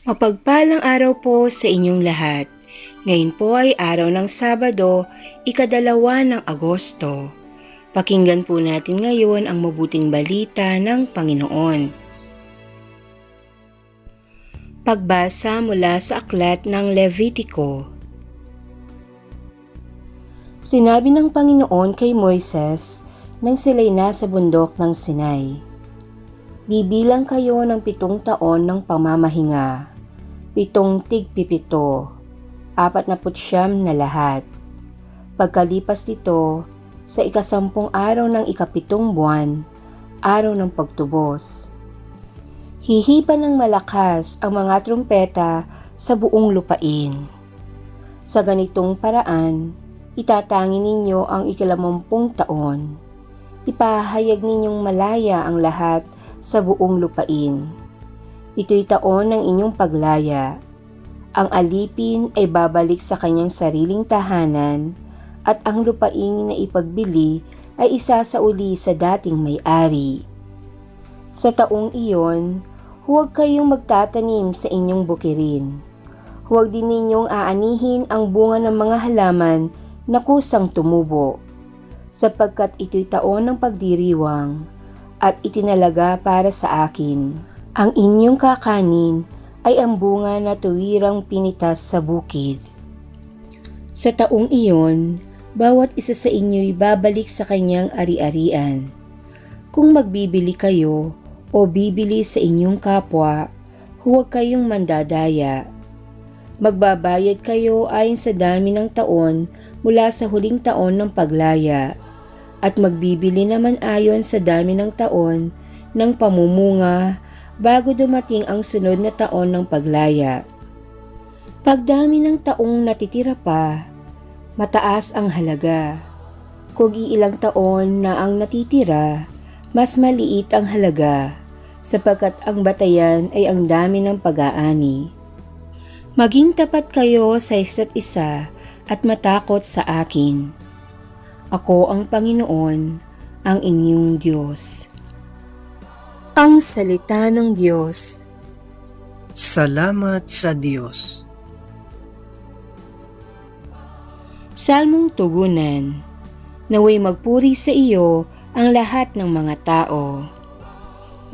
Mapagpalang araw po sa inyong lahat. Ngayon po ay araw ng Sabado, ikadalawa ng Agosto. Pakinggan po natin ngayon ang mabuting balita ng Panginoon. Pagbasa mula sa aklat ng Levitico. Sinabi ng Panginoon kay Moises nang sila'y nasa bundok ng Sinai. Bibilang kayo ng pitong taon ng pamamahinga, pitong tigpipito, apat na putsyam na lahat. Pagkalipas dito, sa ikasampung araw ng ikapitong buwan, araw ng pagtubos. Hihipan ng malakas ang mga trumpeta sa buong lupain. Sa ganitong paraan, itatangi ninyo ang ikalamumpung taon. Ipahayag ninyong malaya ang lahat sa buong lupain. Ito'y taon ng inyong paglaya. Ang alipin ay babalik sa kanyang sariling tahanan at ang lupain na ipagbili ay isasauli sa dating may-ari. Sa taong iyon, huwag kayong magtatanim sa inyong bukirin. Huwag din ninyong aanihin ang bunga ng mga halaman na kusang tumubo, sapagkat ito'y taon ng pagdiriwang at itinalaga para sa akin. Ang inyong kakanin ay ang bunga na tuwirang pinitas sa bukid. Sa taong iyon, bawat isa sa inyo'y babalik sa kanyang ari-arian. Kung magbibili kayo o bibili sa inyong kapwa, huwag kayong mandadaya. Magbabayad kayo ayon sa dami ng taon mula sa huling taon ng paglaya at magbibili naman ayon sa dami ng taon ng pamumunga bago dumating ang sunod na taon ng paglaya. Pagdami ng taong natitira pa, mataas ang halaga. Kung iilang taon na ang natitira, mas maliit ang halaga sapagkat ang batayan ay ang dami ng pag-aani. Maging tapat kayo sa isa't isa at matakot sa akin. Ako ang Panginoon, ang inyong Diyos. Ang Salita ng Diyos Salamat sa Diyos. Salmong Tugunan Naway magpuri sa iyo ang lahat ng mga tao.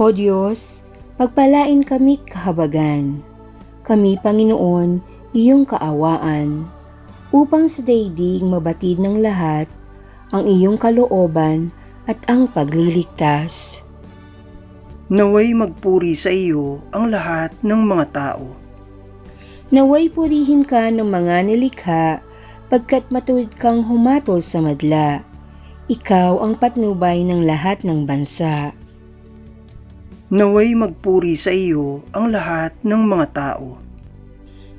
O Diyos, pagpalain kami kahabagan. Kami, Panginoon, iyong kaawaan, upang sa daigdig mabatid ng lahat ang iyong kalooban at ang pagliligtas. Naway magpuri sa iyo ang lahat ng mga tao. Naway purihin ka ng mga nilikha pagkat matuwid kang humatol sa madla. Ikaw ang patnubay ng lahat ng bansa. Naway magpuri sa iyo ang lahat ng mga tao.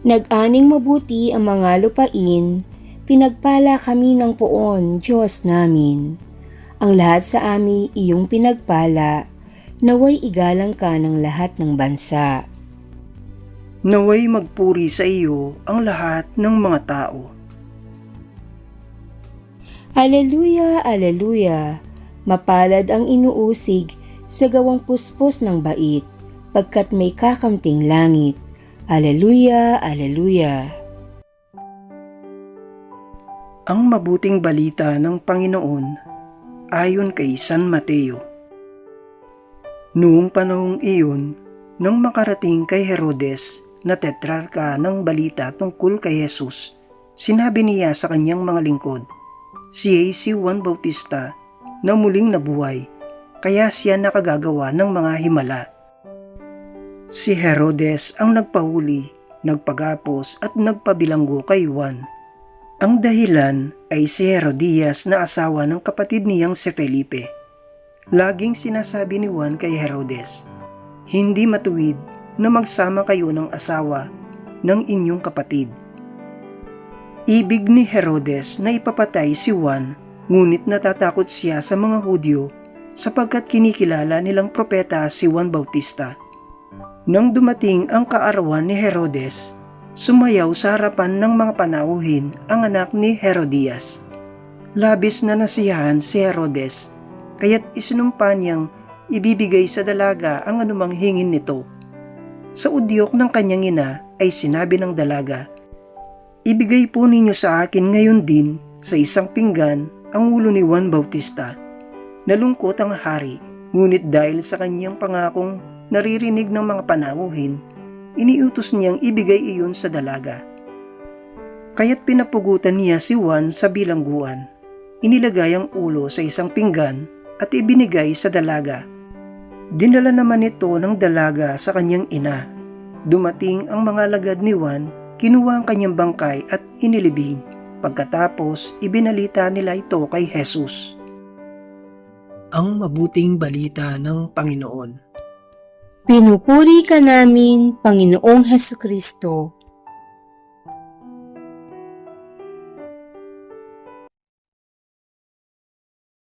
Nag-aning mabuti ang mga lupain, pinagpala kami ng poon, Diyos namin. Ang lahat sa amin iyong pinagpala, naway igalang ka ng lahat ng bansa. Naway magpuri sa iyo ang lahat ng mga tao. Aleluya, aleluya, mapalad ang inuusig sa gawang puspos ng bait, pagkat may kakamting langit. Aleluya, aleluya. Ang mabuting balita ng Panginoon ayon kay San Mateo. Noong panahong iyon, nang makarating kay Herodes na tetrarka ng balita tungkol kay Jesus, sinabi niya sa kanyang mga lingkod, si Juan Bautista na muling nabuhay, kaya siya nakagagawa ng mga himala. Si Herodes ang nagpahuli, nagpagapos at nagpabilanggo kay Juan. Ang dahilan ay si Herodias na asawa ng kapatid niyang si Felipe. Laging sinasabi ni Juan kay Herodes, hindi matuwid na magsama kayo ng asawa ng inyong kapatid. Ibig ni Herodes na ipapatay si Juan ngunit natatakot siya sa mga Hudyo sapagkat kinikilala nilang propeta si Juan Bautista. Nang dumating ang kaarawan ni Herodes, sumayaw sa harapan ng mga panauhin ang anak ni Herodias. Labis na nasiyahan si Herodes, kaya't isinumpa niyang ibibigay sa dalaga ang anumang hingin nito. Sa udyok ng kanyang ina ay sinabi ng dalaga, Ibigay po ninyo sa akin ngayon din sa isang pinggan ang ulo ni Juan Bautista. Nalungkot ang hari, ngunit dahil sa kanyang pangakong naririnig ng mga panauhin, iniutos niyang ibigay iyon sa dalaga. Kaya't pinapugutan niya si Juan sa bilangguan. Inilagay ang ulo sa isang pinggan at ibinigay sa dalaga. Dinala naman ito ng dalaga sa kanyang ina. Dumating ang mga lagad ni Juan, kinuha ang kanyang bangkay at inilibing. Pagkatapos, ibinalita nila ito kay Jesus. Ang mabuting balita ng Panginoon. Pinupuri ka namin, Panginoong Heso Kristo.